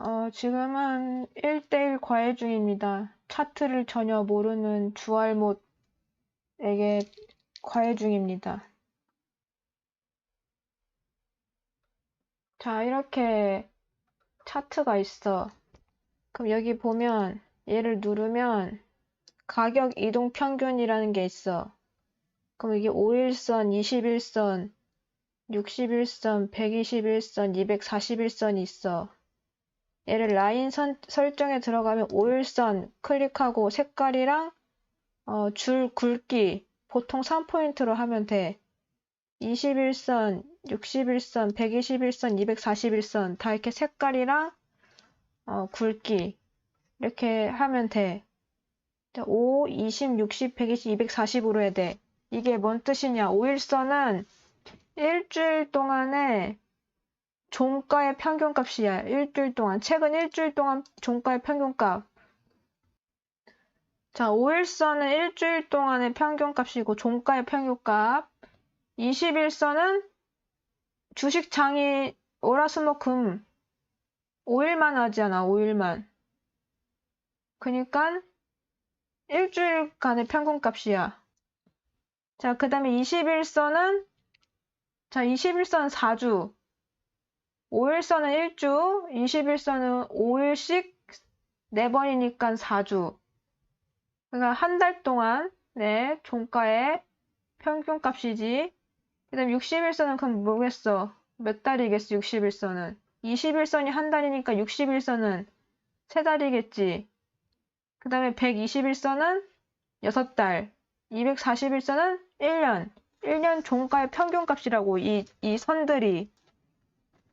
어, 지금은 1대1 과외 중입니다. 차트를 전혀 모르는 주알못에게 과외 중입니다. 자, 이렇게 차트가 있어. 그럼 여기 보면 얘를 누르면 가격 이동 평균이라는 게 있어. 그럼 이게 5일선, 21선, 61선, 121선, 241선이 있어. 얘를 라인 선, 설정에 들어가면 5일선 클릭하고 색깔이랑 어, 줄 굵기 보통 3포인트로 하면 돼. 21선, 61선, 121선, 241선 다 이렇게 색깔이랑 어, 굵기 이렇게 하면 돼. 5, 20, 60, 120, 240으로 해야 돼. 이게 뭔 뜻이냐? 5일선은 일주일 동안에 종가의 평균값이야. 일주일 동안. 최근 일주일 동안 종가의 평균값. 자, 5일선은 일주일 동안의 평균값이고 종가의 평균값. 21선은 주식 장이 월화수목금 5일만 하잖아. 5일만. 그니까 일주일간의 평균값이야. 자, 그 다음에 21선은 자, 21선 4주. 5일선은 1주, 21선은 5일씩 4번이니까 4주. 그러니까 한 달 동안, 네, 종가의 평균값이지. 그 다음 61선은 그럼 뭐겠어? 몇 달이겠어, 61선은? 21선이 한 달이니까 61선은 세 달이겠지. 그 다음에 121선은 6달. 241선은 1년. 1년 종가의 평균값이라고, 이, 이 선들이.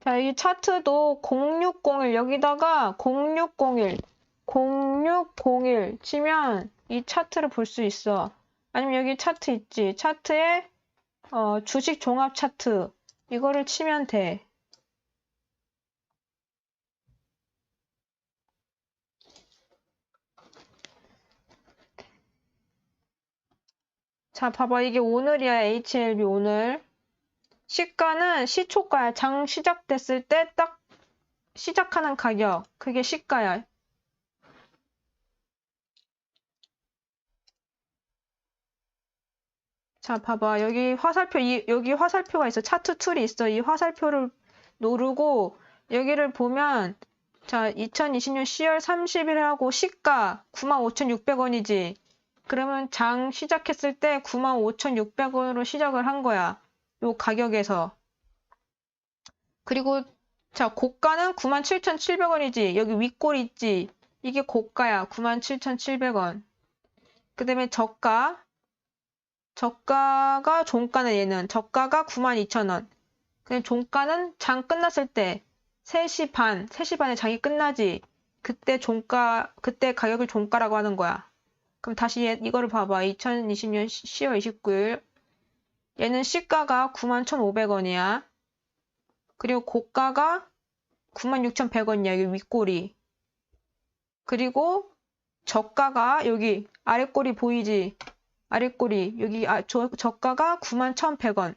자, 이 차트도 0601, 여기다가 0601, 0601 치면 이 차트를 볼 수 있어. 아니면 여기 차트 있지. 차트에 어, 주식 종합 차트. 이거를 치면 돼. 자, 봐봐. 이게 오늘이야. HLB 오늘. 시가는 시초가야. 장 시작됐을 때 딱 시작하는 가격. 그게 시가야. 자, 봐봐. 여기 화살표, 이, 여기 화살표가 있어. 차트 툴이 있어. 이 화살표를 누르고 여기를 보면 자, 2020년 10월 30일 하고 시가 95,600원이지. 그러면 장 시작했을 때 95,600원으로 시작을 한 거야. 요 가격에서. 그리고 자, 고가는 97,700원이지. 여기 윗골 있지. 이게 고가야. 97,700원. 그 다음에 저가. 저가가 종가는 얘는. 저가가 92,000원. 그냥 종가는 장 끝났을 때 3시 반, 3시 반에 장이 끝나지. 그때 종가, 그때 가격을 종가라고 하는 거야. 그럼 다시 얘, 이거를 봐봐. 2020년 10월 29일. 얘는 시가가 91,500원이야. 그리고 고가가 96,100원이야. 여기 윗골이. 그리고 저가가 여기 아랫골이 보이지? 아랫골이 여기 아, 저, 저가가 91,100원.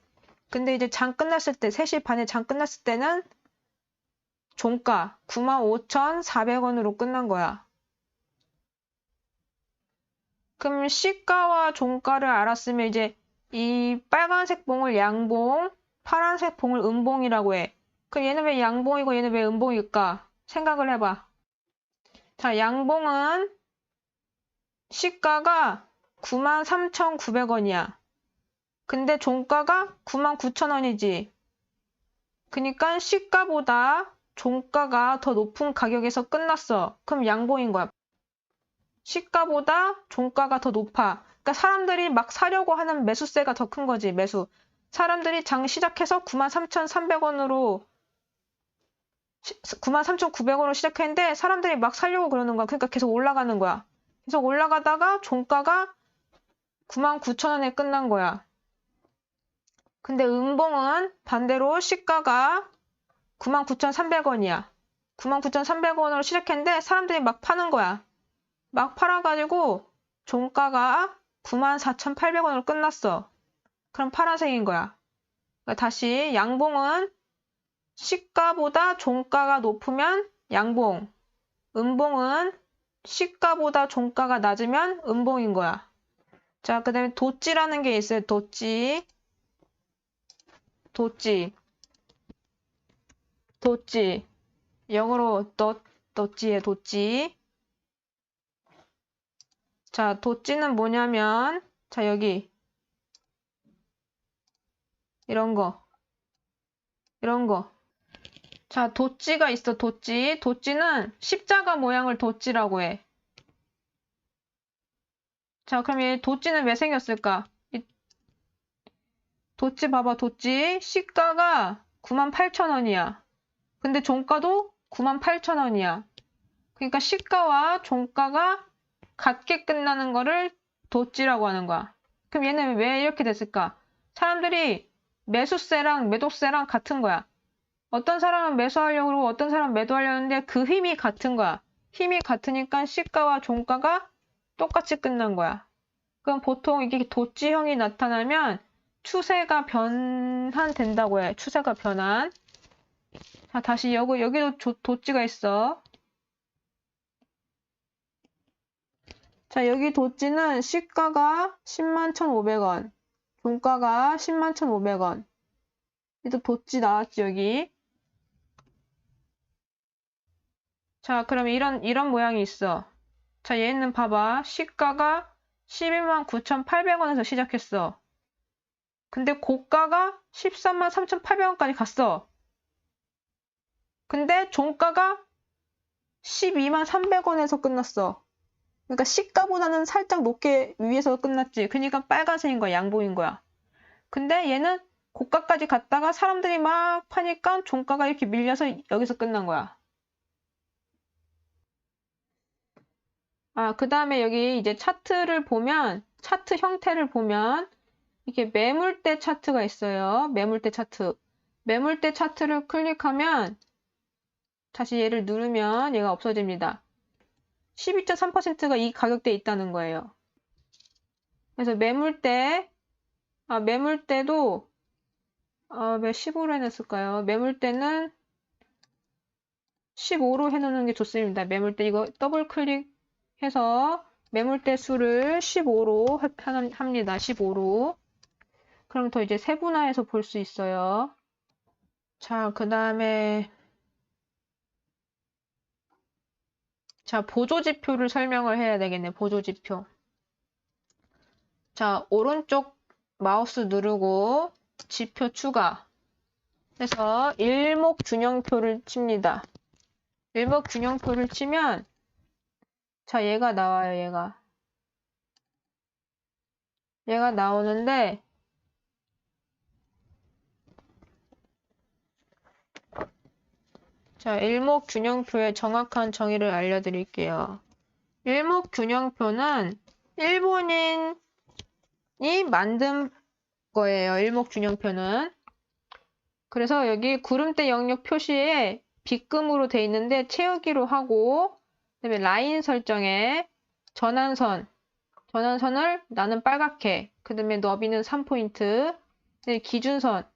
근데 이제 장 끝났을 때 3시 반에 장 끝났을 때는 종가 95,400원으로 끝난 거야. 그럼 시가와 종가를 알았으면 이제 이 빨간색 봉을 양봉, 파란색 봉을 음봉이라고 해. 그럼 얘는 왜 양봉이고 얘는 왜 음봉일까? 생각을 해봐. 자, 양봉은 시가가 93,900원이야. 근데 종가가 99,000원이지. 그니까 시가보다 종가가 더 높은 가격에서 끝났어. 그럼 양봉인 거야. 시가보다 종가가 더 높아. 그러니까 사람들이 막 사려고 하는 매수세가 더 큰 거지, 매수. 사람들이 장 시작해서 93,300원으로 93,900원으로 시작했는데 사람들이 막 사려고 그러는 거야. 그러니까 계속 올라가는 거야. 계속 올라가다가 종가가 99,000원에 끝난 거야. 근데 음봉은 반대로 시가가 99,300원이야. 99,300원으로 시작했는데 사람들이 막 파는 거야. 막 팔아가지고 종가가 94,800원으로 끝났어. 그럼 파란색인 거야. 그러니까 다시 양봉은 시가보다 종가가 높으면 양봉. 음봉은 시가보다 종가가 낮으면 음봉인 거야. 자, 그 다음에 도찌라는 게 있어요. 도찌. 도찌. 도찌. 영어로 도, 도찌에 도찌. 자, 도찌는 뭐냐면, 자, 여기. 이런 거. 이런 거. 자, 도찌가 있어, 도찌. 도찌는 십자가 모양을 도찌라고 해. 자, 그럼 이 도찌는 왜 생겼을까? 이 도찌 봐봐, 도찌. 시가가 98,000원이야. 근데 종가도 98,000원이야. 그러니까 시가와 종가가 같게 끝나는 거를 도찌라고 하는 거야. 그럼 얘는 왜 이렇게 됐을까? 사람들이 매수세랑 매도세랑 같은 거야. 어떤 사람은 매수하려고 그러고 어떤 사람은 매도하려는데 그 힘이 같은 거야. 힘이 같으니까 시가와 종가가 똑같이 끝난 거야. 그럼 보통 이게 도치형이 나타나면 추세가 변환된다고 해. 추세가 변환. 자, 다시 여기, 여기도 조, 도찌가 있어. 자, 여기 도찌는 시가가 10만 1,500원. 종가가 10만 1,500원. 또 도찌 나왔지, 여기. 자, 그럼 이런, 이런 모양이 있어. 자, 얘는 봐봐. 시가가 12만 9,800원에서 시작했어. 근데 고가가 13만 3,800원까지 갔어. 근데 종가가 12만 300원에서 끝났어. 그러니까 시가보다는 살짝 높게 위에서 끝났지. 그러니까 빨간색인 거야. 양봉인 거야. 근데 얘는 고가까지 갔다가 사람들이 막 파니까 종가가 이렇게 밀려서 여기서 끝난 거야. 아, 그 다음에 여기 이제 차트를 보면, 차트 형태를 보면, 이렇게 매물대 차트가 있어요. 매물대 차트. 매물대 차트를 클릭하면, 다시 얘를 누르면 얘가 없어집니다. 12.3%가 이 가격대에 있다는 거예요. 그래서 매물대, 아, 매물대도, 아, 몇 15로 해놨을까요? 매물대는 15로 해놓는 게 좋습니다. 매물대 이거 더블 클릭해서 매물대 수를 15로 합니다. 15로. 그럼 더 이제 세분화해서 볼 수 있어요. 자, 그 다음에 자, 보조지표를 설명을 해야 되겠네. 보조지표. 자, 오른쪽 마우스 누르고 지표 추가 해서 일목균형표를 칩니다. 일목균형표를 치면 자, 얘가 나와요, 얘가. 얘가 나오는데 자, 일목균형표의 정확한 정의를 알려드릴게요. 일목균형표는 일본인이 만든 거예요. 일목균형표는. 그래서 여기 구름대 영역 표시에 빗금으로 돼 있는데 채우기로 하고 그다음에 라인 설정에 전환선 전환선을 나는 빨갛게 그 다음에 너비는 3포인트 기준선은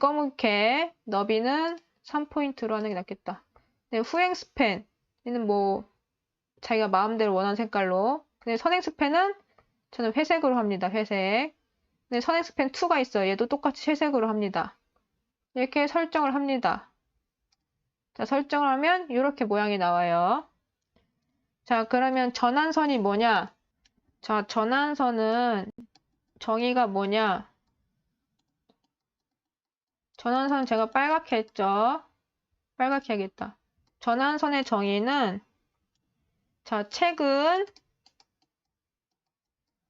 검은게 너비는 3포인트로 하는 게 낫겠다. 네, 후행 스팬. 얘는 뭐, 자기가 마음대로 원하는 색깔로. 근데 선행 스팬은 저는 회색으로 합니다. 회색. 근데 선행 스팬 2가 있어요. 얘도 똑같이 회색으로 합니다. 이렇게 설정을 합니다. 자, 설정을 하면 이렇게 모양이 나와요. 자, 그러면 전환선이 뭐냐? 자, 전환선은 정의가 뭐냐? 전환선 제가 빨갛게 했죠. 빨갛게 하겠다. 전환선의 정의는 자, 최근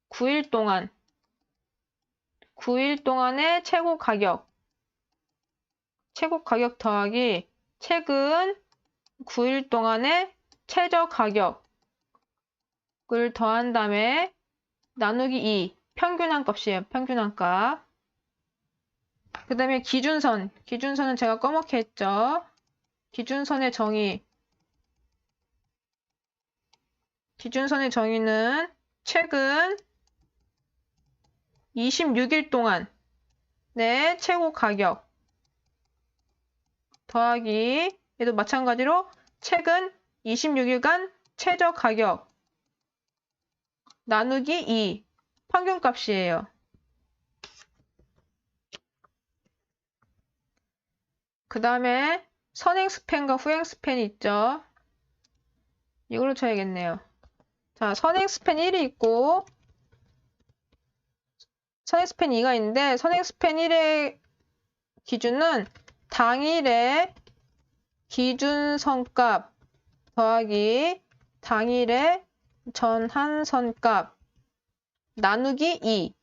9일 동안 9일 동안의 최고 가격 최고 가격 더하기 최근 9일 동안의 최저 가격을 더한 다음에 나누기 2 평균한 값이에요. 평균한 값. 그 다음에 기준선. 기준선은 제가 꺼멓게 했죠. 기준선의 정의. 기준선의 정의는 최근 26일 동안 내 최고 가격 더하기 얘도 마찬가지로 최근 26일간 최저 가격 나누기 2 평균값이에요. 그 다음에 선행 스팬과 후행 스팬이 있죠. 이걸로 쳐야겠네요. 자, 선행 스팬 1이 있고 선행 스팬 2가 있는데 선행 스팬 1의 기준은 당일의 기준 선값 더하기 당일의 전한 선값 나누기 2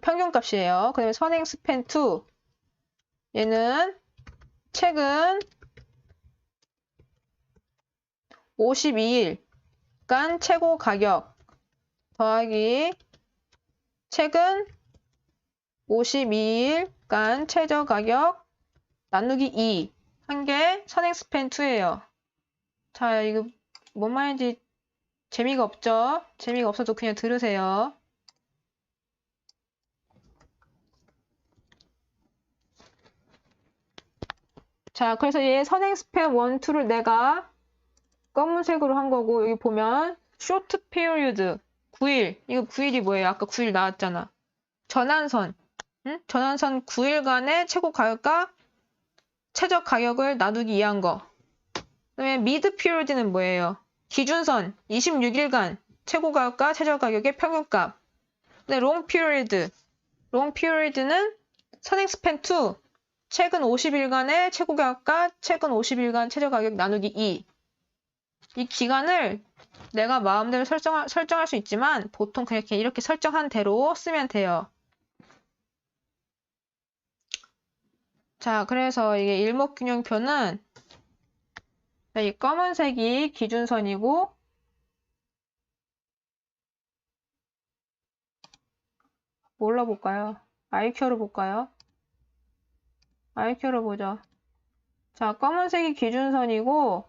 평균값이에요. 그 다음에 선행 스팬 2 얘는 최근 52일간 최고 가격 더하기 최근 52일간 최저 가격 나누기 2한게 선행 스팬 2예요. 자, 이거 뭔 말인지 재미가 없죠? 재미가 없어도 그냥 들으세요. 자, 그래서 얘 선행 스팬 1, 2를 내가 검은색으로 한 거고 여기 보면 쇼트 피리어드 9일 이거 9일이 뭐예요? 아까 9일 나왔잖아. 전환선 응? 전환선 9일간의 최고 가격과 최저 가격을 나누기 위한 거. 그다음에 미드 피리어드는 뭐예요? 기준선 26일간 최고 가격과 최저 가격의 평균값. 근데 롱 피리어드 롱 피리어드는 선행 스팬 2 최근 50일간의 최고 가격과 최근 50일간 최저 가격 나누기 2. 이 기간을 내가 마음대로 설정할, 설정할 수 있지만 보통 그렇게 이렇게 설정한 대로 쓰면 돼요. 자, 그래서 이게 일목균형표는 이 검은색이 기준선이고 뭘로 볼까요? IQ로 볼까요? IQ로 보죠. 자, 검은색이 기준선이고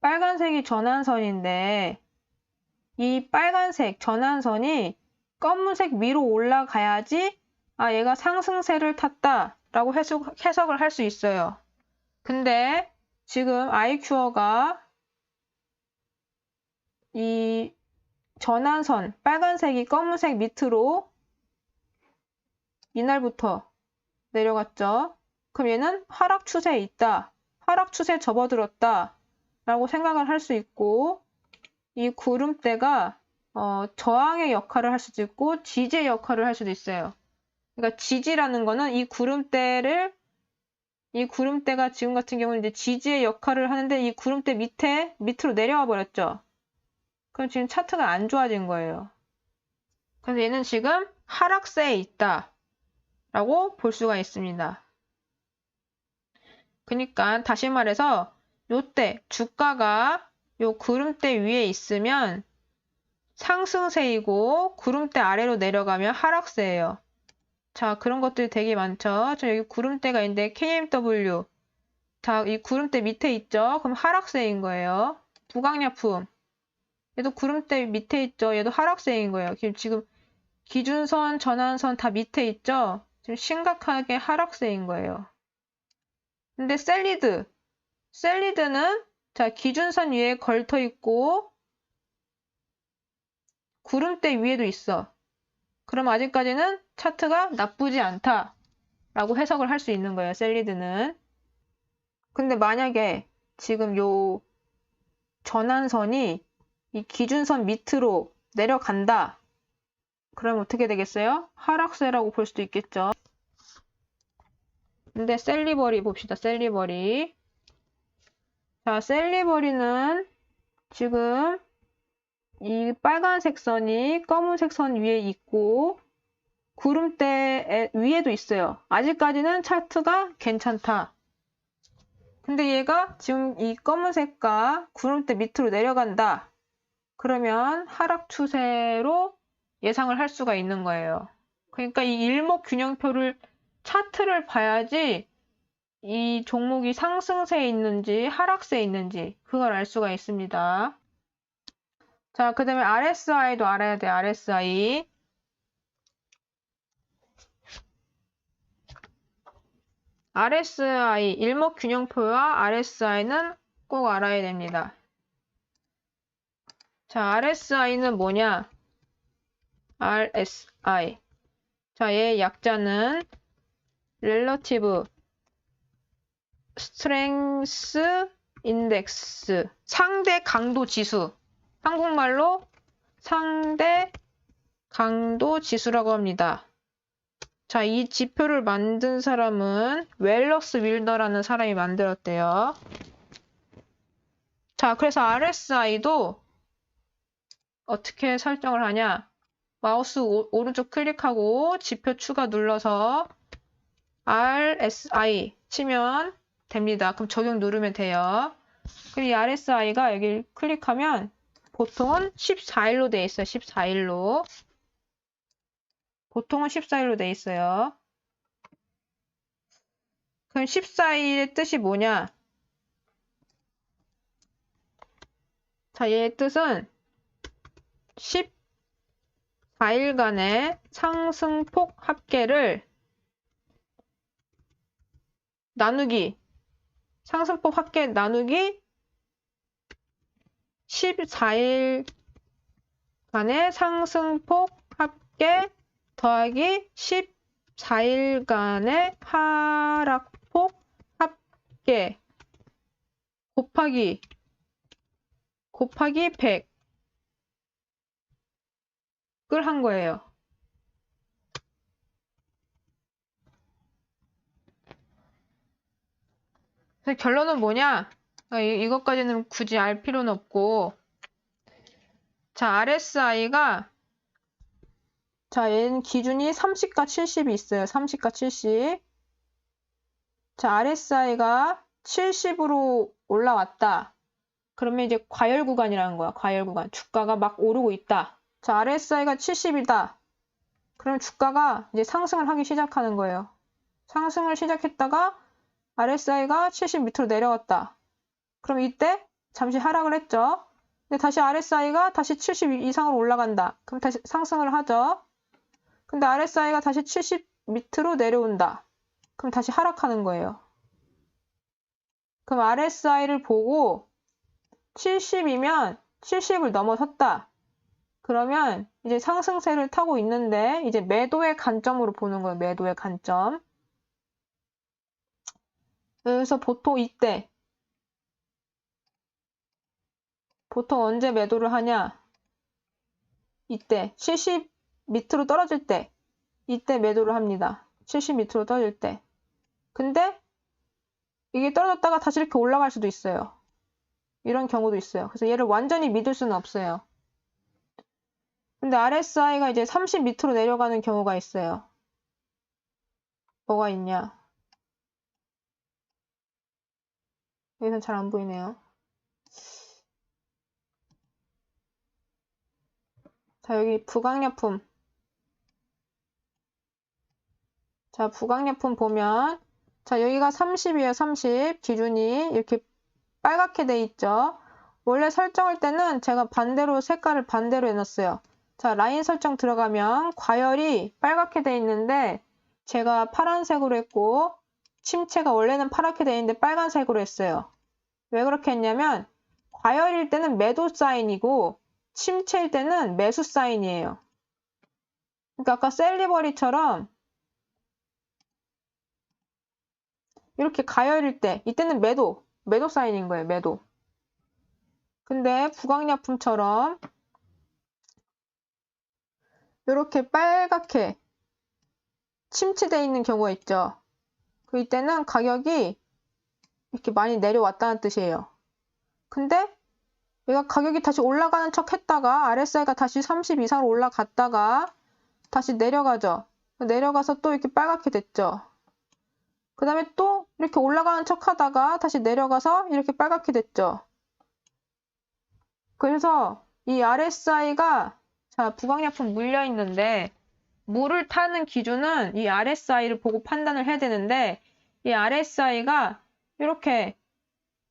빨간색이 전환선인데 이 빨간색 전환선이 검은색 위로 올라가야지 아 얘가 상승세를 탔다 라고 해석, 해석을 할 수 있어요. 근데 지금 아이큐어가 이 전환선 빨간색이 검은색 밑으로 이날부터 내려갔죠. 그럼 얘는 하락 추세에 있다. 하락 추세에 접어들었다. 라고 생각을 할 수 있고 이 구름대가 어, 저항의 역할을 할 수도 있고 지지의 역할을 할 수도 있어요. 그러니까 지지라는 거는 이 구름대를 이 구름대가 지금 같은 경우는 이제 지지의 역할을 하는데 이 구름대 밑에 밑으로 내려와 버렸죠. 그럼 지금 차트가 안 좋아진 거예요. 그래서 얘는 지금 하락세에 있다. 라고 볼 수가 있습니다. 그러니까 다시 말해서 요때 주가가 요 구름대 위에 있으면 상승세이고 구름대 아래로 내려가면 하락세예요. 자, 그런 것들이 되게 많죠. 저 여기 구름대가 있는데 KMW. 자, 이 구름대 밑에 있죠. 그럼 하락세인 거예요. 부강약품. 얘도 구름대 밑에 있죠. 얘도 하락세인 거예요. 지금 기준선, 전환선 다 밑에 있죠. 심각하게 하락세인 거예요. 근데 셀리드. 셀리드는 자 기준선 위에 걸터 있고 구름대 위에도 있어. 그럼 아직까지는 차트가 나쁘지 않다. 라고 해석을 할 수 있는 거예요. 셀리드는. 근데 만약에 지금 요 전환선이 이 기준선 밑으로 내려간다. 그럼 어떻게 되겠어요? 하락세라고 볼 수도 있겠죠. 근데 셀리버리 봅시다. 셀리버리. 자, 셀리버리는 지금 이 빨간색 선이 검은색 선 위에 있고 구름대 위에도 있어요. 아직까지는 차트가 괜찮다. 근데 얘가 지금 이 검은색과 구름대 밑으로 내려간다. 그러면 하락 추세로 예상을 할 수가 있는 거예요. 그러니까 이 일목균형표를 차트를 봐야지 이 종목이 상승세에 있는지 하락세에 있는지 그걸 알 수가 있습니다. 자, 그 다음에 RSI도 알아야 돼, RSI. RSI, 일목균형표와 RSI는 꼭 알아야 됩니다. 자, RSI는 뭐냐? RSI. 자, 얘의 약자는 Relative Strength Index. 상대 강도 지수. 한국말로 상대 강도 지수라고 합니다. 자, 이 지표를 만든 사람은 웰러스 윌더라는 사람이 만들었대요. 자, 그래서 RSI도 어떻게 설정을 하냐? 마우스 오, 오른쪽 클릭하고 지표 추가 눌러서 RSI 치면 됩니다. 그럼 적용 누르면 돼요. 그럼 이 RSI가 여기 클릭하면 보통은 14일로 돼 있어요. 14일로. 보통은 14일로 돼 있어요. 그럼 14일의 뜻이 뭐냐? 자, 얘의 뜻은 14일간의 상승폭 합계를 나누기, 상승폭 합계 나누기 14일간의 상승폭 합계 더하기 14일간의 하락폭 합계 곱하기 곱하기 100을 한 거예요. 그래서 결론은 뭐냐? 아, 이, 이것까지는 굳이 알 필요는 없고 자, RSI가 자, 얘는 기준이 30과 70이 있어요. 30과 70. 자, RSI가 70으로 올라왔다. 그러면 이제 과열 구간이라는 거야. 과열 구간. 주가가 막 오르고 있다. 자, RSI가 70이다. 그럼 주가가 이제 상승을 하기 시작하는 거예요. 상승을 시작했다가 RSI가 70 밑으로 내려왔다. 그럼 이때 잠시 하락을 했죠. 근데 다시 RSI가 다시 70 이상으로 올라간다. 그럼 다시 상승을 하죠. 근데 RSI가 다시 70 밑으로 내려온다. 그럼 다시 하락하는 거예요. 그럼 RSI를 보고 70이면 70을 넘어섰다. 그러면 이제 상승세를 타고 있는데 이제 매도의 관점으로 보는 거예요. 매도의 관점. 그래서 보통 이때 보통 언제 매도를 하냐? 이때 70 밑으로 떨어질 때 이때 매도를 합니다. 70 밑으로 떨어질 때. 근데 이게 떨어졌다가 다시 이렇게 올라갈 수도 있어요. 이런 경우도 있어요. 그래서 얘를 완전히 믿을 수는 없어요. 근데 RSI가 이제 30 밑으로 내려가는 경우가 있어요. 뭐가 있냐? 여기서 잘안 보이네요. 자, 여기 부강약품. 자, 부강약품 보면, 자, 여기가 30이에요, 30. 기준이 이렇게 빨갛게 돼 있죠. 원래 설정할 때는 제가 반대로 색깔을 반대로 해놨어요. 자, 라인 설정 들어가면 과열이 빨갛게 돼 있는데 제가 파란색으로 했고 침체가 원래는 파랗게 돼 있는데 빨간색으로 했어요. 왜 그렇게 했냐면 과열일 때는 매도 사인이고 침체일 때는 매수 사인이에요. 그러니까 아까 셀리버리처럼 이렇게 가열일 때 이때는 매도, 매도 사인인 거예요. 매도. 근데 부강약품처럼 이렇게 빨갛게 침체되어 있는 경우가 있죠. 그 이때는 가격이 이렇게 많이 내려왔다는 뜻이에요. 근데 얘가 가격이 다시 올라가는 척 했다가 RSI가 다시 30 이상으로 올라갔다가 다시 내려가죠. 내려가서 또 이렇게 빨갛게 됐죠. 그 다음에 또 이렇게 올라가는 척 하다가 다시 내려가서 이렇게 빨갛게 됐죠. 그래서 이 RSI가 자 부강약품 물려 있는데 물을 타는 기준은 이 RSI를 보고 판단을 해야 되는데 이 RSI가 이렇게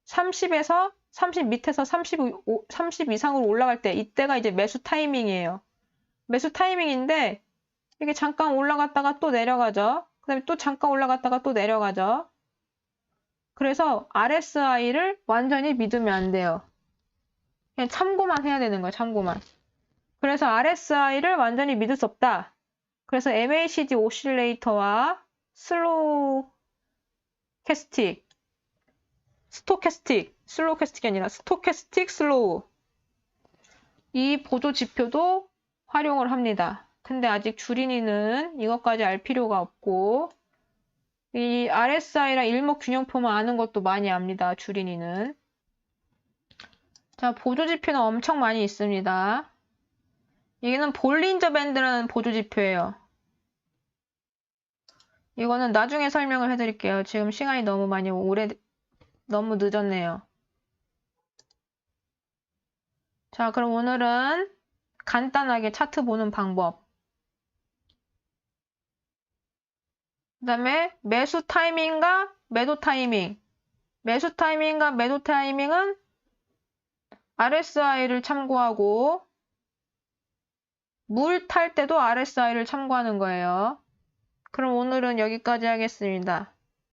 30에서 30 밑에서 30, 30 이상으로 올라갈 때 이때가 이제 매수 타이밍이에요. 매수 타이밍인데 이게 잠깐 올라갔다가 또 내려가죠. 그 다음에 또 잠깐 올라갔다가 또 내려가죠. 그래서 RSI를 완전히 믿으면 안 돼요. 그냥 참고만 해야 되는 거예요, 참고만. 그래서 RSI를 완전히 믿을 수 없다. 그래서 MACD 오실레이터와 슬로우 캐스틱, 스토캐스틱, 슬로우 캐스틱이 아니라 스토캐스틱 슬로우. 이 보조 지표도 활용을 합니다. 근데 아직 주린이는 이것까지 알 필요가 없고, 이 RSI랑 일목균형표만 아는 것도 많이 압니다. 주린이는. 자, 보조 지표는 엄청 많이 있습니다. 여기는 볼린저 밴드라는 보조 지표예요. 이거는 나중에 설명을 해드릴게요. 지금 시간이 너무 많이 오래, 너무 늦었네요. 자, 그럼 오늘은 간단하게 차트 보는 방법. 그 다음에 매수 타이밍과 매도 타이밍. 매수 타이밍과 매도 타이밍은 RSI를 참고하고 물 탈 때도 RSI를 참고하는 거예요. 그럼 오늘은 여기까지 하겠습니다.